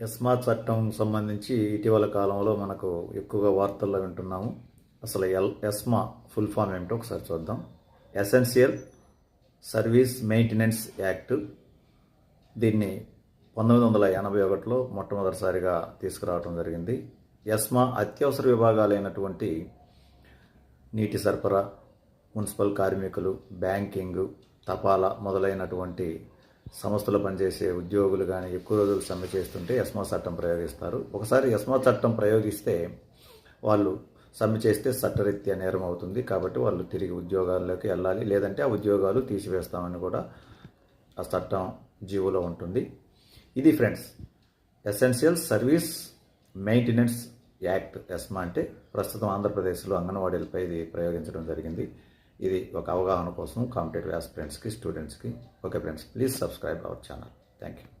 ESMA చట్టం సంబంధించి ఇటీవల కాలంలో మనకు ఎక్కువగా వార్తల్లో వింటున్నాము. అసలు ఎల్ ఎస్మా ఫుల్ ఫామ్ ఏమిటో ఒకసారి చూద్దాం. ఎసెన్షియల్ సర్వీస్ మెయింటెనెన్స్ యాక్ట్ దీన్ని పంతొమ్మిది వందల ఎనభై ఒకటిలో మొట్టమొదటిసారిగా తీసుకురావడం జరిగింది. ఎస్మా అత్యవసర విభాగాలైనటువంటి నీటి సరఫరా మున్సిపల్ కార్మికులు బ్యాంకింగ్ తపాలా మొదలైనటువంటి సంస్థలు పనిచేసే ఉద్యోగులు కానీ ఎక్కువ రోజులు సమ్మె చేస్తుంటే ఎస్మా చట్టం ప్రయోగిస్తారు. ఒకసారి ఎస్మా చట్టం ప్రయోగిస్తే వాళ్ళు సమ్మె చేస్తే చట్టరీత్యా నేరం అవుతుంది కాబట్టి వాళ్ళు తిరిగి ఉద్యోగాల్లోకి వెళ్ళాలి. లేదంటే ఆ ఉద్యోగాలు తీసివేస్తామని కూడా ఆ చట్టం జీవోలో ఉంటుంది. ఇది friends essential service maintenance act ESMA అంటే ప్రస్తుతం ఆంధ్రప్రదేశ్లో అంగన్వాడీలపై ఇది ప్రయోగించడం జరిగింది. ఇది ఒక అవగాహన కోసం కాంపిటేటివ్ ఆస్పిరెంట్స్కి స్టూడెంట్స్కి okay friends please subscribe our channel thank you